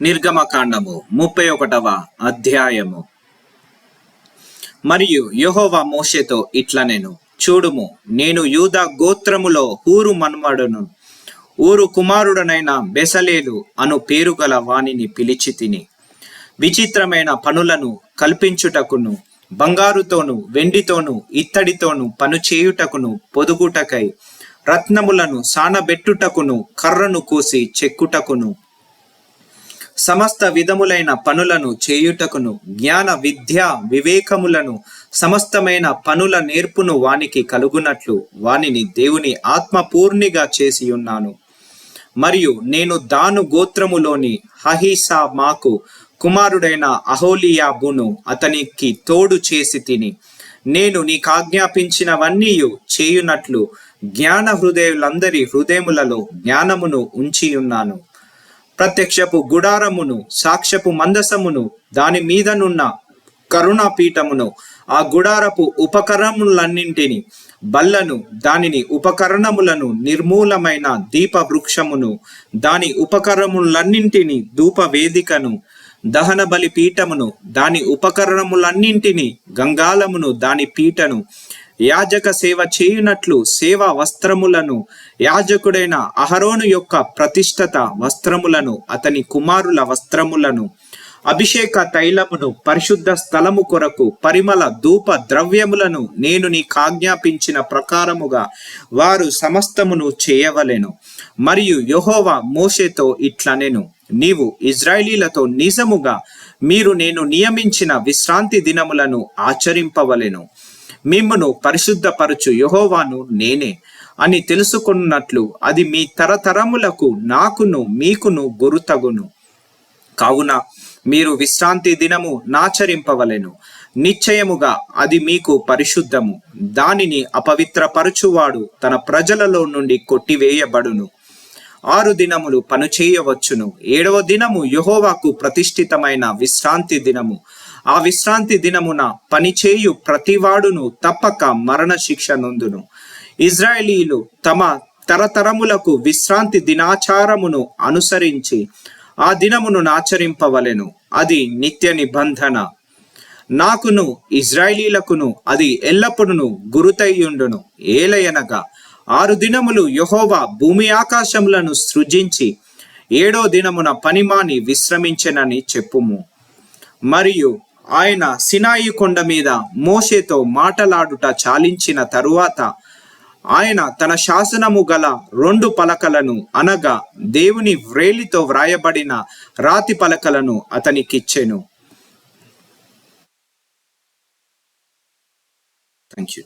నిర్గమకాండము ముప్పై ఒకటవ అధ్యాయము. మరియు యెహోవా మోషేతో ఇట్లనెను చూడుము నేను యూదా గోత్రములో ఊరు మన్మడును ఊరు కుమారుడనైన బెసలేలు అను పేరు గల వానిని పిలిచి తిని విచిత్రమైన పనులను కల్పించుటకును బంగారుతోను వెండితోను ఇత్తడితోను పను చేయుటకును పొదుగుటకై రత్నములను సానబెట్టుటకును కర్రను కోసి చెక్కుటకును సమస్త విధములైన పనులను చేయుటకును జ్ఞాన విద్య వివేకములను సమస్తమైన పనుల నేర్పును వానికి కలుగునట్లు వానిని దేవుని ఆత్మపూర్ణిగా చేసి ఉన్నాను మరియు నేను దాను గోత్రములోని హహీసా మాకు కుమారుడైన అహోలియాబును అతనికి తోడు చేసి తిని నేను నీకాజ్ఞాపించినవన్నీ చేయునట్లు జ్ఞాన హృదయులందరి హృదయములలో జ్ఞానమును ఉంచి ఉన్నాను ప్రత్యక్షపు గుడారమును సాక్ష్యపు మందసమును దాని మీదనున్న కరుణాపీఠమును ఆ గుడారపు ఉపకరణములన్నింటిని బల్లను దానిని ఉపకరణములను నిర్మూలమైన దీప వృక్షమును దాని ఉపకరణములన్నింటిని ధూప వేదికను దహన బలి పీఠమును దాని ఉపకరణములన్నింటిని గంగాలమును దాని పీటను యాజక సేవ చేయునట్లు సేవా వస్త్రములను యాజకుడైన అహరోను యొక్క ప్రతిష్టత వస్త్రములను అతని కుమారుల వస్త్రములను అభిషేక తైలమును పరిశుద్ధ స్థలము కొరకు పరిమళ ధూప ద్రవ్యములను నేను నీకు ఆజ్ఞాపించిన ప్రకారముగా వారు సమస్తమును చేయవలెను. మరియు యెహోవా మోషేతో ఇట్లనెను. నీవు ఇజ్రాయిలీలతో నిజముగా మీరు నేను నియమించిన విశ్రాంతి దినములను ఆచరింపవలెను. మిమ్మను పరిశుద్ధపరచు యహోవాను నేనే అని తెలుసుకున్నట్లు అది మీ తరతరములకు నాకును మీకును గురుతగును. కావున మీరు విశ్రాంతి దినము నాచరింపవలెను. నిశ్చయముగా అది మీకు పరిశుద్ధము. దానిని అపవిత్రపరచువాడు తన ప్రజలలో నుండి కొట్టివేయబడును. ఆరు దినములు పనుచేయవచ్చును. ఏడవ దినము యహోవాకు ప్రతిష్ఠితమైన విశ్రాంతి దినము. ఆ విశ్రాంతి దినమున పనిచేయు ప్రతివాడును తప్పక మరణ శిక్ష నొందును. ఇజ్రాయేలీలు తమ తరతరములకు విశ్రాంతి దినాచారమును అనుసరించి ఆ దినమును నాచరింపవలెను అది నిత్య నిబంధన. నాకును ఇజ్రాయేలీలకును అది ఎల్లప్పుడూ గురుతయ్యుండును. ఏలయనగా ఆరు దినములు యహోవా భూమి ఆకాశములను సృజించి ఏడో దినమున పనిమాని విశ్రమించెనని చెప్పుము. మరియు ఆయన సినాయి కొండ మీద మోషేతో మాటలాడుట చాలించిన తరువాత ఆయన తన శాసనము గల రెండు పలకలను అనగా దేవుని వ్రేలితో వ్రాయబడిన రాతి పలకలను అతనికిచ్చెను. Thank you